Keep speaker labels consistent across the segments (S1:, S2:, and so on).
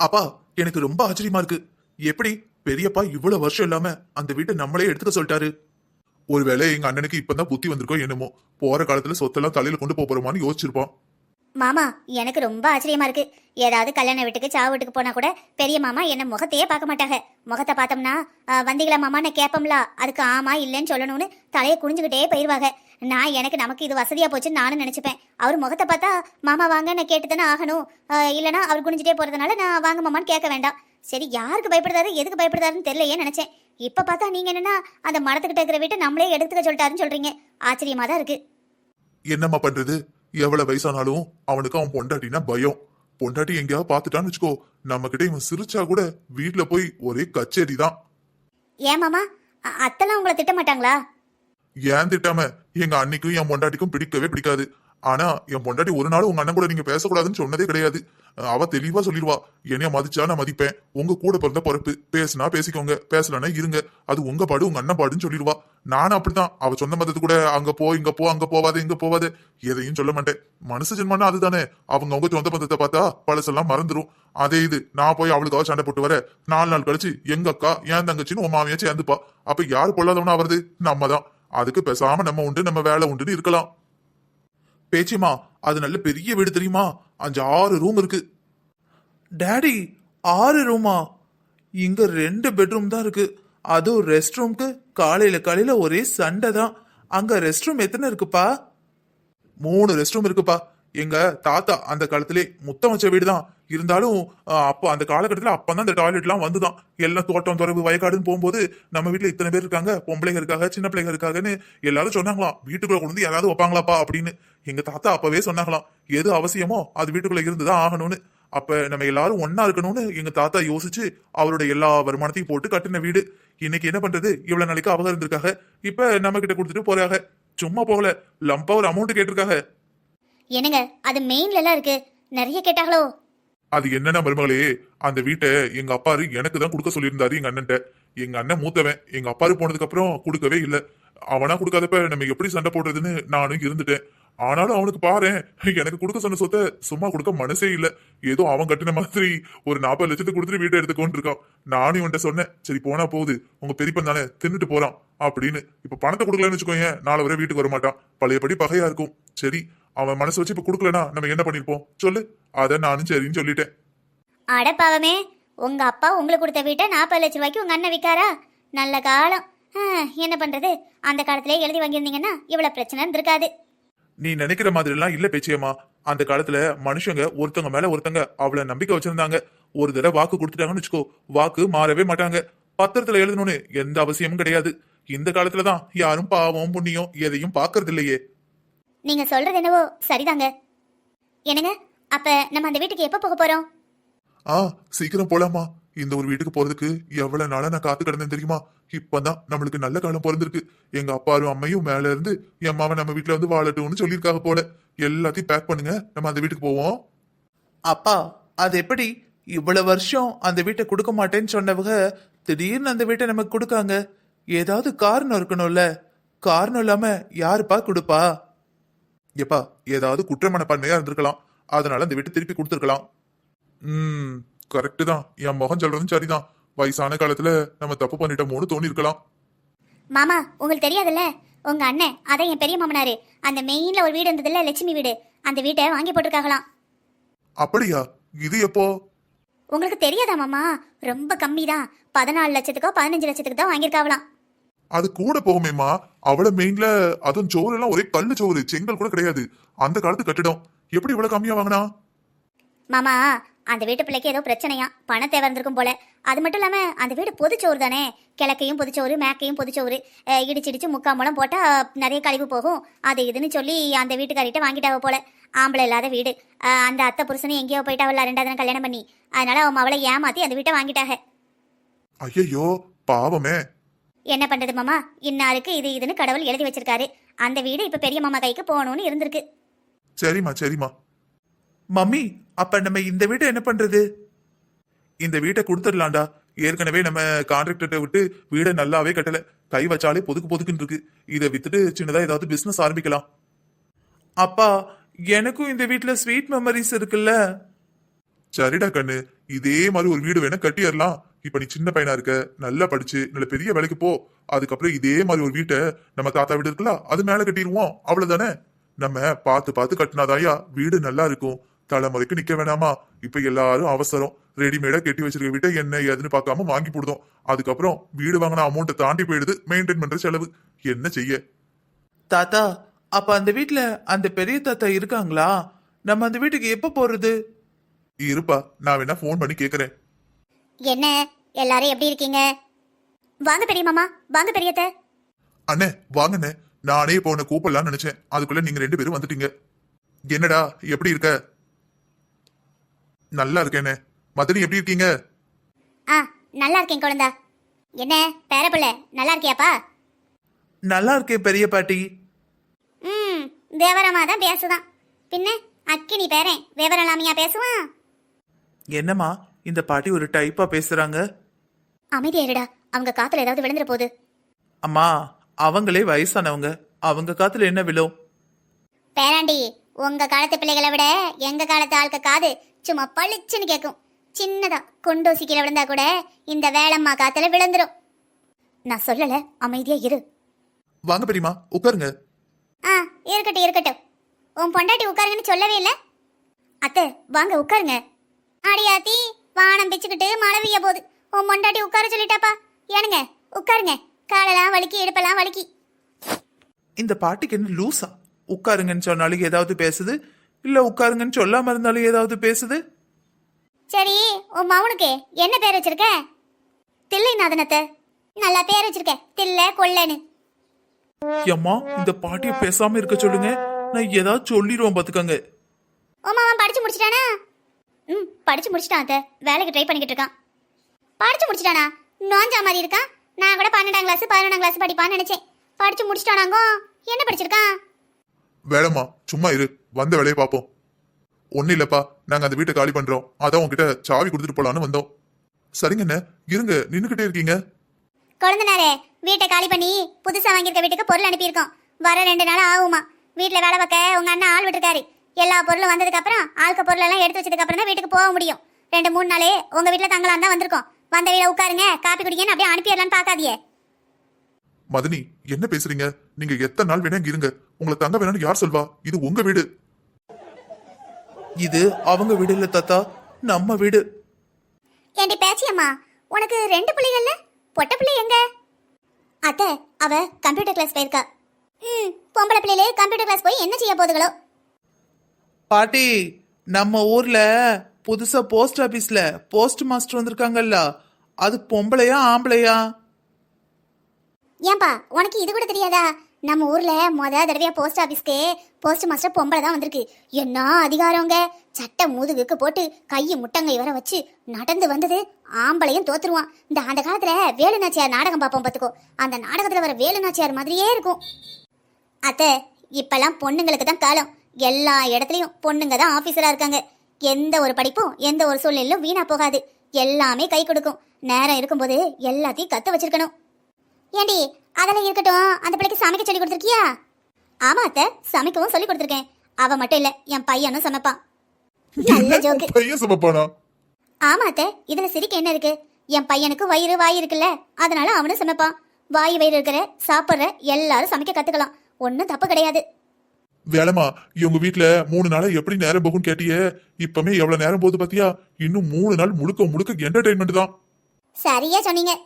S1: அப்பா எனக்கு ரொம்ப ஆச்சரியமா இருக்கு. எப்படி பெரியப்பா இவ்வளவு வருஷம் இல்லாம அந்த வீட்டை நம்மளே எடுத்துக்க சொல்லிட்டாரு? ஒருவேளை எங்க அண்ணனுக்கு இப்பதான் புத்தி வந்திருக்கோ என்னமோ. போற காலத்துல சொத்தெல்லாம் தலையில கொண்டு போறோமான்னு யோசிச்சிருப்பான்
S2: மாமா எனக்கு ரொம்ப ஆச்சரியமா இருக்கு. ஏதாவது கல்யாண வீட்டுக்கு சாவு வீட்டுக்கு போனா கூட பெரிய மாமா என்ன முகத்தையே பார்க்க மாட்டாங்க முகத்தை பார்த்தோம்னா வந்தீங்களா மாமா? நான் கேட்போம்ல அதுக்கு ஆமா இல்லைன்னு சொல்லணும்னு தலையை குனிஞ்சுக்கிட்டே போயிருவாங்க நான் எனக்கு நமக்கு இது வசதியா போச்சுன்னு நானும் நினைச்சுப்பேன். அவர் முகத்தை பார்த்தா மாமா வாங்க நான் கேட்டு தானே ஆகணும். ஆ, இல்லைன்னா அவர் குனிஞ்சிட்டே போறதுனால நான் வாங்க மாமான்னு கேட்க வேண்டாம். சரி யாருக்கு பயப்படுதாரு எதுக்கு பயப்படுதாருன்னு தெரியலையே நினைச்சேன். இப்ப பார்த்தா நீங்க என்னன்னா அந்த மரத்துக்கிட்ட இருக்கிற வீட்டை நம்மளே எடுத்துக்க சொல்லிட்டாருன்னு சொல்றீங்க. ஆச்சரியமா தான் இருக்கு.
S1: என்னம்மா பண்றது? எவ்வளவு வயசானாலும் அவனுக்கு அவன் பொண்டாட்டினா பயம். பொண்டாட்டி எங்கேயாவது பாத்துட்டான்னு வச்சுக்கோ. நம்ம கிட்ட இவன் சிரிச்சா கூட வீட்டுல போய் ஒரே கச்சேரி தான்.
S2: ஏன் மாமா? அ- அத்தெல்லாம் உங்களை திட்ட மாட்டாங்களா
S1: ஏன் திட்டாம? எங்க அன்னைக்கும் என் பொண்டாட்டிக்கும் பிடிக்கவே பிடிக்காது. ஆனா என் பொண்டாட்டி ஒரு நாள் உங்க அண்ணன் கூட நீங்க பேசக்கூடாதுன்னு சொன்னதே கிடையாது. அவ தெளிவா சொல்லிடுவா. என்னைய மதிச்சா நான் மதிப்பேன். உங்க கூட பிறந்த பொறுப்பு. பேசுனா பேசிக்கோங்க. பேசலன்னா இருங்க. அது உங்க பாடு உங்க அண்ணன் பாடுன்னு சொல்லிடுவா. நானும் அப்படிதான் அவ சொந்த மதத்து கூட அங்க போ இங்க போ அங்க போவாது இங்க போவாது. எதையும் சொல்ல மாட்டேன். மனசு ஜென்மன்னா அதுதானே. அவங்க அவங்க சொந்த மதத்தை பார்த்தா பழசெல்லாம் மறந்துரும். அதே இது. நான் போய் அவளுக்காக சண்டை போட்டு வர நாலு நாள் கழிச்சு எங்க அக்கா என் தங்கச்சின்னு உன் மாமியா சேர்ந்துப்பா. அப்ப யாரு பொல்லாதவனா வருது நம்ம தான் அதுக்கு பேசாம நம்ம உண்டு நம்ம வேலை உண்டுன்னு இருக்கலாம். பேச்சிமா அது நல்ல பெரிய வீடு தெரியுமா? அஞ்சு ஆறு ரூம் இருக்கு.
S3: டேடி ஆறு ரூமா இங்க ரெண்டு பெட்ரூம் தான் இருக்கு. அதுவும் ரெஸ்ட் ரூம்க்கு காலையில காலையில ஒரே சண்டை தான். அங்க ரெஸ்ட் ரூம் எத்தனை இருக்குப்பா?
S1: மூணு ரெஸ்ட் ரூம் இருக்குப்பா. எங்க தாத்தா அந்த காலத்திலே முத்தம் வச்ச வீடு தான் இருந்தாலும் அப்போ அந்த காலகட்டத்தில் அப்பதான் இந்த டாய்லெட்லாம் வந்துதான். எல்லாம் தோட்டம் துறவு வயக்காடுன்னு போகும்போது நம்ம வீட்டுல இத்தனை பேர் இருக்காங்க. பொம்பளைங்க இருக்காங்க சின்ன பிள்ளைங்க இருக்காங்கன்னு எல்லாரும் சொன்னாங்களாம். வீட்டுக்குள்ள கொண்டு வந்து யாராவது வைப்பாங்களாப்பா அப்படின்னு. எங்க தாத்தா அப்பவே சொன்னாங்களாம். எது அவசியமோ அது வீட்டுக்குள்ள இருந்துதான் ஆகணும்னு. அப்ப நம்ம எல்லாரும் ஒன்னா இருக்கணும்னு எங்க தாத்தா யோசிச்சு அவரோட எல்லா வருமானத்தையும் போட்டு கட்டின வீடு. இன்னைக்கு என்ன பண்றது? இவ்வளவு நாளைக்கு அவங்க இருந்திருக்காங்க. இப்ப நம்ம கிட்ட கொடுத்துட்டு போறாங்க. சும்மா போகல. லம்பா ஒரு அமௌண்ட் கேட்டிருக்காங்க.
S2: என்னங்க அது மெயின்ல எல்லாம் இருக்கு. நிறைய கேட்டாங்களோ?
S1: அது என்னன்னா மருமகளே அந்த வீட்டை எங்க அப்பாரு எனக்கு தான் கொடுக்க சொல்லியிருந்தாரு எங்க அண்ணன்ட்ட. எங்க அண்ணன் மூத்தவன். எங்க அப்பாரு போனதுக்கு அப்புறம் கொடுக்கவே இல்ல. அவனா கொடுக்காதப்ப நம்ம எப்படி சண்டை போடுறதுன்னு நானும் இருந்துட்டேன். ஆனாலும் அவனுக்கு பாரேன் எனக்கு கொடுக்க சொன்ன சொத்தை சும்மா கொடுக்க மனசே இல்ல. ஏதோ அவன் கட்டின மாதிரி ஒரு நாற்பது லட்சத்துக்கு கொடுத்துட்டு வீட்டை எடுத்துக்கொண்டு இருக்கான் நானும் இவன்ட்ட சொன்னேன் சரி போனா போகுது. உங்க பெரியப்பன் தானே தின்னுட்டு போறான் அப்படின்னு. இப்ப பணத்தை கொடுக்கலன்னு வச்சுக்கோங்க நாளை வரை வீட்டுக்கு வர மாட்டான் பழையபடி பகையா இருக்கும். சரி அவன் மனசு வச்சு இப்ப கொடுக்கலனா நம்ம என்ன பண்ணிருப்போம்? சொல்லு. அத நானும் சரின்னு சொல்லிட்டேன்.
S2: அடப்பாவமே உங்க அப்பா உங்களுக்கு கொடுத்த வீட்டை நாற்பது லட்சம் ரூபாய்க்கு உங்க அண்ணன் விற்காரா நல்ல காலம். என்ன பண்றது? அந்த காலத்திலே எழுதி வாங்கியிருந்தீங்கன்னா இவ்வளவு பிரச்சனை இருந்திருக்காது.
S1: நீ நினைக்கிற மாதிரி எல்லாம் இல்ல பேச்சியம்மா. அந்த காலத்துல மனுஷங்க ஒருத்தங்க மேல ஒருத்தங்க அவ்வளவு நம்பிக்கை வச்சிருந்தாங்க. ஒரு தடவை வாக்கு கொடுத்துட்டாங்கன்னு வச்சுக்கோ வாக்கு மாறவே மாட்டாங்க. பத்திரத்துல எழுதணும்னு எந்த அவசியமும் கிடையாது. இந்த காலத்துலதான் யாரும் பாவம் புண்ணியம் எதையும் பாக்குறது இல்லையே
S2: நீங்க சொல்றது என்னவோ சரிதாங்க. என்னங்க? அப்ப நம்ம அந்த வீட்டுக்கு எப்ப போக போறோம்?
S1: ஆ சீக்கிரம் போலாமா இந்த ஒரு வீட்டுக்கு போறதுக்கு எவ்வளவு நாளா நான் காத்து கிடந்தேன் தெரியுமா? இப்பதான் நம்மளுக்கு நல்ல காலம் பிறந்திருக்கு. எங்க அப்பாரும் அம்மையும் மேல இருந்து என் மாவன் நம்ம வீட்டுல வந்து வாழட்டும்னு சொல்லியிருக்காங்க போல. எல்லாத்தையும் பேக் பண்ணுங்க. நம்ம அந்த வீட்டுக்கு போவோம்.
S3: அப்பா அது எப்படி? இவ்வளவு வருஷம் அந்த வீட்டை கொடுக்க மாட்டேன்னு சொன்னவங்க திடீர்னு அந்த வீட்டை நமக்கு கொடுக்காங்க. ஏதாவது காரணம் இருக்கணும்ல. காரணம் இல்லாம யாருப்பா கொடுப்பா?
S1: எப்பா ஏதாவது குற்ற மனப்பான்மையா இருந்திருக்கலாம். அதனால அந்த வீட்டை திருப்பி கொடுத்துருக்கலாம். ம் கரெக்டு தான். என் முகம் சொல்றதும் சரிதான். வயசான காலத்துல நம்ம தப்பு பண்ணிட்டோமோன்னு தோணி இருக்கலாம்
S2: மாமா உங்களுக்கு தெரியாதுல்ல? உங்க அண்ணன் அதான் என் பெரிய மாமனாரு. அந்த மெயின்ல ஒரு வீடு இருந்ததுல லட்சுமி வீடு. அந்த வீட்டை வாங்கி போட்டிருக்காங்களாம்.
S1: அப்படியா? இது எப்போ?
S2: உங்களுக்கு தெரியாதா மாமா? ரொம்ப கம்மி தான் பதினாலு லட்சத்துக்கோ பதினஞ்சு லட்சத்துக்கு தான் வாங்கியிருக்காங்களாம்.
S1: அது கூட போகுமேமா அவள மெயின்ல அதுவும் சோறு எல்லாம் ஒரே கல்லு சோறு செங்கல் கூட கிடையாது. அந்த காலத்து கட்டிடம். எப்படி இவ்வளவு கம்மியா வாங்கினா?
S2: மாமா அந்த வீட்டு பிள்ளைக்கு ஏதோ பிரச்சனையா? பண தேவை இருந்திருக்கும் போல. அது மட்டும் இல்லாம அந்த வீடு பொதுச்சோறு தானே? கிழக்கையும் பொதுச்சோறு மேக்கையும் பொதுச்சோறு இடிச்சு இடிச்சு முக்கால் மூலம் போட்டா நிறைய கழிவு போகும். அது இதுன்னு சொல்லி அந்த வீட்டுக்காரிட்ட வாங்கிட்டாவ போல. ஆம்பளை இல்லாத வீடு. அந்த அத்தை புருஷனை எங்கேயோ போயிட்டாவல்ல ரெண்டாவது கல்யாணம் பண்ணி. அதனால அவன் அவளை ஏமாத்தி அந்த வீட்டை வாங்கிட்டாக
S1: ஐயையோ பாவமே.
S2: என்ன பண்றது மாமா? இன்னாருக்கு இது இதுன்னு கடவுள் எழுதி வச்சிருக்காரு. அந்த வீடு இப்ப பெரிய மாமா கைக்கு போகணும்னு இருந்திருக்கு.
S1: சரிம்மா சரிம்மா.
S3: மம்மி அப்ப நம்ம இந்த வீட்டை என்ன பண்றது?
S1: இந்த வீட்டை கொடுத்துடலாம்டா. ஏற்கனவே நம்ம கான்ட்ராக்டர்கிட்ட விட்டு வீடை நல்லாவே கட்டல. கை வச்சாலே பொதுக்கு பொதுக்குன்னு இருக்கு. இதை வித்துட்டு சின்னதா ஏதாவது பிசினஸ் ஆரம்பிக்கலாம்.
S3: அப்பா எனக்கும் இந்த வீட்டுல ஸ்வீட் மெமரிஸ் இருக்குல்ல?
S1: சரிடா கண்ணு. இதே மாதிரி ஒரு வீடு வேணா கட்டிடலாம். இப்ப நீ சின்ன பையனா இருக்க நல்லா படிச்சு நல்ல பெரிய வேலைக்கு போ. அதுக்கப்புறம் இதே மாதிரி ஒரு வீட்டை நம்ம தாத்தா வீடு இருக்குல்ல அது மேல கட்டிடுவோம். அவ்வளவுதானே? நம்ம பார்த்து பார்த்து கட்டினாதாயா வீடு நல்லா இருக்கும். தலைமுறைக்கு நிக்க வேணாமா? இப்ப எல்லாரும் அவசரம். ரெடிமேடா கட்டி வச்சிருக்க வீட்டை என்ன ஏதுன்னு பார்க்காம வாங்கி போடுதோம். அதுக்கப்புறம் வீடு வாங்கின அமௌண்ட்டை தாண்டி போயிடுது மெயின்டைன் பண்ற செலவு. என்ன செய்ய?
S3: தாத்தா அப்ப அந்த வீட்ல அந்த பெரிய தாத்தா இருக்காங்களா? நம்ம அந்த வீட்டுக்கு எப்ப போறது?
S1: இருப்பா நான் வேணா ஃபோன் பண்ணி கேக்குறேன்.
S2: என்ன? எல்லாரும் எப்படி இருக்கீங்க? வாங்க பெரிய மாமா வாங்க பெரியத்த
S1: அண்ணே வாங்கண்ணே. நானே இப்போ உன்னை கூப்பிடலாம்னு நினைச்சேன். அதுக்குள்ள நீங்க ரெண்டு பேரும் வந்துட்டீங்க. என்னடா எப்படி இருக்க? நல்லா இருக்கேனே. மதனி எப்படி இருக்கீங்க?
S2: ஆ நல்லா இருக்கேன் குழந்தா. என்ன பேரப்பிள்ளை நல்லா இருக்கியாப்பா?
S3: நல்லா இருக்கே பெரிய பாட்டி.
S2: ம் விவரமா தான் பேசுதான். பின்ன அக்கினி பேரன் விவரம் இல்லாமையா பேசுவான்?
S3: என்னம்மா இந்த பாட்டி ஒரு டைப்பா பேசுறாங்க.
S2: அமைதியா இருடா. அவங்க காத்துல ஏதாவது விழுந்துற போகுது
S3: அம்மா அவங்களே வயசானவங்க. அவங்க காத்துல என்ன விழும்?
S2: பேராண்டி உங்க காலத்து பிள்ளைகளை விட எங்க காலத்து ஆளுக்க காது சும்மா பளிச்சுன்னு கேட்கும் சின்னதா கொண்டோசி கீழே விழுந்தா கூட இந்த வேளம்மா காத்துல விழுந்துரும். நான் சொல்லல அமைதியா இரு.
S1: வாங்க பெரியமா உட்காருங்க.
S2: ஆ இருக்கட்டும் இருக்கட்டும். உன் பொண்டாட்டி உட்காருங்கன்னு சொல்லவே இல்லை. அத்தை வாங்க உட்காருங்க. அடியாத்தி வானம் பிச்சுக்கிட்டு மழை பெய்ய போகுது உன் பொண்டாட்டி உட்கார சொல்லிட்டாப்பா. ஏனுங்க உட்காருங்க. காலெல்லாம் வலிக்கி இடுப்பெல்லாம் வலிக்கி
S3: இந்த பாட்டிக்கு என்ன லூசா? உட்காருங்கன்னு சொன்னாலும் ஏதாவது பேசுது? இல்ல உட்காருங்கன்னு சொல்லாம இருந்தாலும் ஏதாவது பேசுது?
S2: சரி உன் மவனுக்கு என்ன பேர் வச்சிருக்க? தில்லை நாதனத்தை. நல்லா பேர் வச்சிருக்க. தில்ல கொல்லன்னு.
S3: அம்மா இந்த பாட்டிய பேசாம இருக்க சொல்லுங்க. நான் ஏதாவது சொல்லிடுவோம் பாத்துக்கங்க.
S2: உன் மாமன் படிச்சு முடிச்சிட்டானா? ம் படிச்சு முடிச்சிட்டான் அத்தை. வேலைக்கு ட்ரை பண்ணிக்கிட்டு இருக்கான். படிச்சு முடிச்சிட்டானா? நோஞ்சா மாதிரி இருக்கான் நான் கூட பன்னெண்டாம் கிளாஸ் பதினொன்றாம் கிளாஸ் படிப்பான்னு நினைச்சேன். படிச்சு முடிச்சிட்டானாங்கோ? என்ன படிச்சிருக்கான்
S1: வேலைம்மா சும்மா இரு. வந்த வேலையை பார்ப்போம். ஒன்னும் இல்லப்பா. நாங்க அந்த வீட்டை காலி பண்றோம். அதான் உங்ககிட்ட சாவி கொடுத்துட்டு போலான்னு வந்தோம். சரிங்க அண்ணே இருங்க. நின்னுகிட்டே இருக்கீங்க.
S2: குழந்தனாரே வீட்டை காலி பண்ணி புதுசா வாங்கியிருக்க வீட்டுக்கு பொருள் அனுப்பியிருக்கோம். வர ரெண்டு நாள் ஆகுமா. வீட்டில் வேலை பார்க்க உங்க அண்ணன் ஆள் விட்டுருக்காரு. எல்லா பொருளும் வந்ததுக்கு அப்புறம் ஆளுக்க பொருள் எல்லாம் எடுத்து வச்சதுக்கு அப்புறம் தான் வீட்டுக்கு போக முடியும். ரெண்டு மூணு நாளே உங்க வீட்டில் தங்கலாம் தான் வந்திருக்கோம். வந்த வீட உட்காருங்க. காப்பி குடிங்கன்னு அப்படியே அனுப்பிடலான்னு பார்க்காதியே.
S1: மதனி என்ன பேசுறீங்க? நீங்க எத்தனை நாள் வேணா இங்க இருங்க. உங்களை தங்க வேணும்னு யார் சொல்வா? இது உங்க வீடு.
S3: இது அவங்க வீடு இல்ல தாத்தா நம்ம வீடு.
S2: ஏண்டி பேச்சியம்மா உனக்கு ரெண்டு பிள்ளைகள்ல பொட்ட பிள்ளை எங்க? அத்தை அவ கம்ப்யூட்டர் கிளாஸ் போயிருக்கா. ம் பொம்பளை பிள்ளைலே கம்ப்யூட்டர் கிளாஸ் போய் என்ன செய்ய போதுகளோ
S3: பாட்டி நம்ம ஊர்ல புதுசா போஸ்ட் ஆபீஸ்ல போஸ்ட் மாஸ்டர் வந்திருக்காங்கல்ல. அது பொம்பளையா ஆம்பளையா?
S2: ஏன்பா உனக்கு இது கூட தெரியாதா? நம்ம ஊர்ல முத தடவையா போஸ்ட் ஆபீஸ்க்கு போஸ்ட் மாஸ்டர் பொம்பளை தான் வந்திருக்கு. என்ன அதிகாரங்க சட்டை முதுகுக்கு போட்டு கையை முட்டங்கை வர வச்சு நடந்து வந்தது ஆம்பளையும் தோத்துருவான். இந்த அந்த காலத்துல வேலுநாச்சியார் நாடகம் பார்ப்போம் பார்த்துக்கோ. அந்த நாடகத்துல வர வேலுநாச்சியார் மாதிரியே இருக்கும். அத்தை இப்பெல்லாம் பொண்ணுங்களுக்கு தான் காலம். எல்லா இடத்துலையும் பொண்ணுங்க தான் ஆபீசரா இருக்காங்க. எந்த ஒரு படிப்பும் எந்த ஒரு சூழ்நிலையிலும் வீணா போகாது. எல்லாமே கை கொடுக்கும். நேரம் இருக்கும்போது எல்லாத்தையும் கத்து வச்சிருக்கணும். ஏண்டி அதெல்லாம் இருக்கட்டும். அந்த பிள்ளைக்கு சமைக்க சொல்லி கொடுத்துருக்கியா? ஆமா அத்தை. சமைக்கவும் சொல்லி கொடுத்துருக்கேன். அவ மட்டும் இல்ல என் பையனும் சமைப்பான். நல்ல ஜோக்கு
S1: பையன் சமைப்பானா?
S2: ஆமா அத்தை. இதுல சிரிக்க என்ன இருக்கு? என் பையனுக்கு வயிறு வாய் இருக்குல்ல. அதனால அவனும் சமைப்பான். வாய் வயிறு இருக்கிற சாப்பிட்ற எல்லாரும் சமைக்க கத்துக்கலாம். ஒன்றும் தப்பு கிடையாது.
S1: வேலைமா இவங்க வீட்டுல மூணு நாளா எப்படி நேரம் போகும்னு கேட்டியே. இப்பமே எவ்வளவு நேரம் போகுது பாத்தியா? இன்னும் மூணு நாள் முழுக்க முழுக்க என்டர்டைன்மெண்ட் தான்.
S2: சரியா சொன்னீங்க.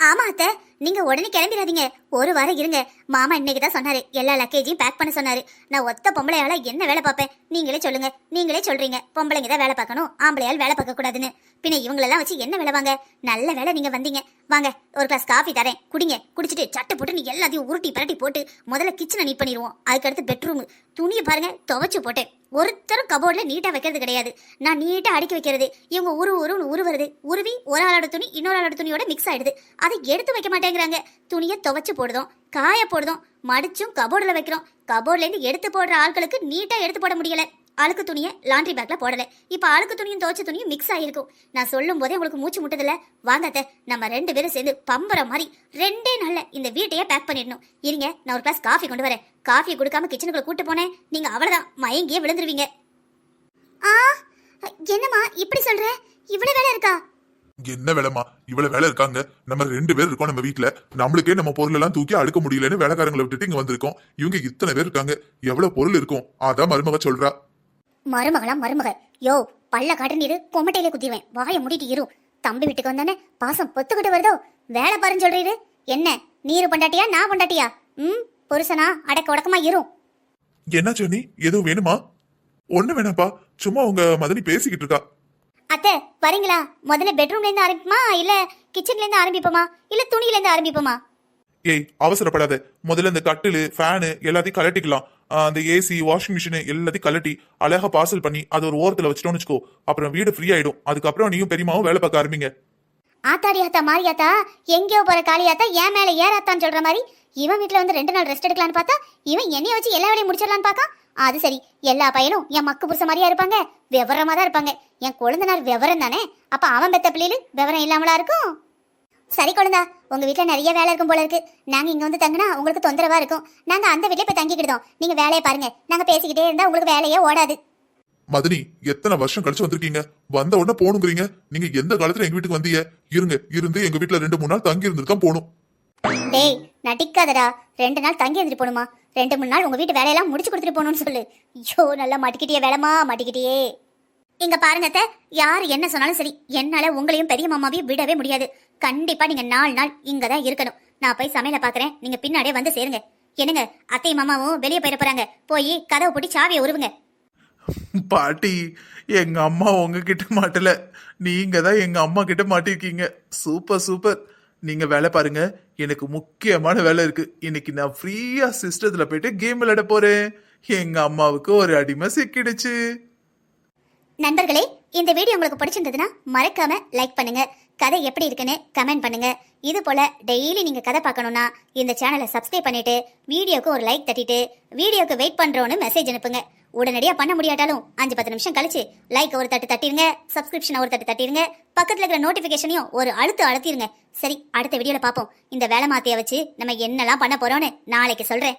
S2: ஆமா அத்தை. நீங்க உடனே கிளம்பிடாதீங்க. ஒரு வாரம் இருங்க. மாமா இன்னைக்கு தான் சொன்னாரு. எல்லா லக்கேஜையும் பேக் பண்ண சொன்னாரு. நான் ஒத்த பொம்பளையால என்ன வேலை பார்ப்பேன்? நீங்களே சொல்லுங்க. நீங்களே சொல்றீங்க. பொம்பளைங்க தான் வேலை பார்க்கணும். ஆம்பளையால் வேலை பார்க்க கூடாதுன்னு. பின்ன இவங்களெல்லாம் வச்சு என்ன வேலை வாங்க? நல்ல வேலை நீங்க வந்தீங்க. வாங்க ஒரு கிளாஸ் காஃபி தரேன். குடிங்க. குடிச்சிட்டு சட்டை போட்டு நீ எல்லாத்தையும் உருட்டி பரட்டி போட்டு முதல்ல கிச்சனை நீட் பண்ணிடுவோம். அதுக்கடுத்து பெட்ரூம் துணியை பாருங்க துவைச்சு போட்டேன். ஒருத்தரும் கபோர்டில் நீட்டாக வைக்கிறது கிடையாது. நான் நீட்டாக அடுக்கி வைக்கிறது. இவங்க உரு உருன்னு உருவுறது. உருவி ஒரு ஆளோட துணி இன்னொரு ஆளோட துணியோட மிக்ஸ் ஆயிடுது. அதை எடுத்து வைக்க மாட்டேன். மாட்டேங்கிறாங்க. துணியை துவைச்சு போடுதோம் காய போடுதோம் மடிச்சும் கபோர்டில் வைக்கிறோம். கபோர்ட்லேருந்து எடுத்து போடுற ஆட்களுக்கு நீட்டாக எடுத்து போட முடியல. அழுக்கு துணியை லாண்ட்ரி பேக்கில் போடலை. இப்போ அழுக்கு துணியும் துவைச்ச துணியும் மிக்ஸ் ஆகிருக்கும் நான் சொல்லும் போதே உங்களுக்கு மூச்சு முட்டதில்ல. வாங்கத்த நம்ம ரெண்டு பேரும் சேர்ந்து பம்புற மாதிரி ரெண்டே நாளில் இந்த வீட்டையே பேக் பண்ணிடணும். இருங்க நான் ஒரு கிளாஸ் காஃபி கொண்டு வரேன். காஃபி கொடுக்காம கிச்சனுக்குள்ள கூட்டு போனேன். நீங்கள் அவ்வளோதான் மயங்கியே விழுந்துருவீங்க. ஆ என்னம்மா இப்படி சொல்கிறேன் இவ்வளோ வேலை இருக்கா?
S1: என்ன வேலைமா இவ்வளவு வேலை இருக்காங்க. நம்ம ரெண்டு பேர் இருக்கோம் நம்ம வீட்ல. நம்மளுக்கே நம்ம பொருள் எல்லாம் தூக்கி அடுக்க முடியலன்னு வேலைக்காரங்களை விட்டுட்டு இங்க வந்திருக்கோம். இவங்க இத்தனை பேர் இருக்காங்க. எவ்வளவு பொருள் இருக்கும்? அதான் மருமக சொல்றா.
S2: மருமகளா மருமக? யோ பல்ல காட்டு நீரு கொமட்டையில குத்திடுவேன். வாயை மூடிட்டு இரு. தம்பி வீட்டுக்கு வந்தானே பாசம் பொத்துக்கிட்டு வருதோ? வேலை பாருன்னு சொல்றீரு என்ன? நீரு பொண்டாட்டியா? நான் பொண்டாட்டியா? ம்? புருஷனா? அடக்க உடக்கமா இரும்
S1: என்ன சொன்னி எதுவும் வேணுமா? ஒண்ணு வேணாப்பா சும்மா உங்க மதனி பேசிக்கிட்டு இருக்கா.
S2: அத்தை வரீங்களா? முதல்ல பெட்ரூம்ல இருந்து ஆரம்பிப்போமா? இல்ல கிச்சன்ல இருந்து ஆரம்பிப்போமா? இல்ல துணியில இருந்து ஆரம்பிப்போமா?
S1: ஏய் அவசரப்படாத. முதல்ல இந்த கட்டிலு ஃபேனு எல்லாத்தையும் கலட்டிக்கலாம் அந்த ஏசி வாஷிங் மிஷின் எல்லாத்தையும் கலட்டி அழகா பார்சல் பண்ணி அதை ஒரு ஓரத்துல வச்சிட்டோம்னு வச்சுக்கோ. அப்புறம் வீடு ஃப்ரீ ஆயிடும். அதுக்கப்புறம் நீயும் பெரியமாவும் வேலை பார்க்க ஆரம்பிங்க.
S2: ஆத்தாடி ஆத்தா மாரியாத்தா எங்கேயோ போற காளியாத்தா ஏன் மேல ஏறாத்தான்னு சொல்ற மாதிரி இவன் வீட்டில் வந்து ரெண்டு நாள் ரெஸ்ட் எடுக்கலான்னு பார்த்தா இவன் என்னைய வச்சு எல்லா வேலையும் முடிச்சிடலான்னு பார்க்கா அது சரி எல்லா பையனும் என் மக்கு புருஷ மாதிரியா இருப்பாங்க. விவரமாக தான் இருப்பாங்க. என் குழந்தனார் விவரம் தானே? அப்போ அவன் பெத்த பிள்ளைகளு விவரம் இல்லாமலா இருக்கும்? சரி கொழுந்தா உங்கள் வீட்டில் நிறைய வேலை இருக்கும் போல இருக்கு. நாங்கள் இங்கே வந்து தங்கினா உங்களுக்கு தொந்தரவாக இருக்கும். நாங்கள் அந்த வீட்டில் இப்போ தங்கிக்கிட்டோம் நீங்கள் வேலையை பாருங்க. நாங்கள் பேசிக்கிட்டே இருந்தால் உங்களுக்கு வேலையே ஓடாது.
S1: மதினி எத்தனை வருஷம் கழிச்சு வந்திருக்கீங்க? வந்த உடனே போகணுங்கிறீங்க. நீங்க எந்த காலத்துல எங்க வீட்டுக்கு வந்தீங்க? இருங்க இருந்து எங்க வீட்டுல ரெண்டு மூணு நாள் தங்கி இருந்துட்டு தான் போகணும்.
S2: டேய் நடிக்காதடா. ரெண்டு நாள் தங்கி இருந்துட்டு போகணுமா ரெண்டு மூணு நாள் உங்கள் வீட்டு வேலையெல்லாம் முடிச்சு கொடுத்துட்டு போகணும்னு சொல்லு. ஐயோ நல்லா மாட்டிக்கிட்டியே வேலைமா மாட்டிக்கிட்டியே. இங்க பாருங்க யார் என்ன சொன்னாலும் சரி என்னால உங்களையும் பெரிய மாமாவையும் விடவே முடியாது. கண்டிப்பா நீங்க நாலு நாள் இங்க தான் இருக்கணும். நான் போய் சமையல பாக்குறேன். நீங்க பின்னாடியே வந்து சேருங்க. என்னங்க அத்தை மாமாவும் வெளியே போயிட போறாங்க. போய் கதவை போட்டு சாவியை உருவுங்க.
S3: பாட்டி எங்க அம்மா உங்ககிட்ட மாட்டல. நீங்க தான் எங்க அம்மா கிட்ட மாட்டிருக்கீங்க. Super super. நீங்க வேலை பாருங்க. எனக்கு முக்கியமான வேலை இருக்கு. இன்னைக்கு நான் ஃப்ரீயா சிஸ்டத்துல போயிட்டு கேம் விளையாட போறேன். எங்க அம்மாவுக்கு ஒரு அடிமை சிக்கிடுச்சு.
S2: நண்பர்களே இந்த வீடியோ உங்களுக்கு பிடிச்சிருந்ததுன்னா மறக்காம லைக் பண்ணுங்க. கதை எப்படி இருக்குன்னு கமெண்ட் பண்ணுங்க. இது போல டெய்லி நீங்க கதை பார்க்கணும்னா இந்த சேனலை சப்ஸ்கிரைப் பண்ணிட்டு வீடியோக்கு ஒரு லைக் தட்டிட்டு வீடியோக்கு வெயிட் பண்றோன்னு மெசேஜ் அனுப்புங்க. உடனடியாக பண்ண முடியாட்டாலும் அஞ்சு பத்து நிமிஷம் கழிச்சு லைக் ஒரு தட்டு தட்டிருங்க சப்ஸ்கிரிப்ஷன் ஒரு தட்டு தட்டிருங்க பக்கத்தில் இருக்கிற நோட்டிஃபிகேஷனையும் ஒரு அழுத்து அழுத்திருங்க சரி அடுத்த வீடியோவில் பார்ப்போம். இந்த வேலை மாத்தியை வச்சு நம்ம என்னெல்லாம் பண்ண போகிறோன்னு நாளைக்கு சொல்றேன்.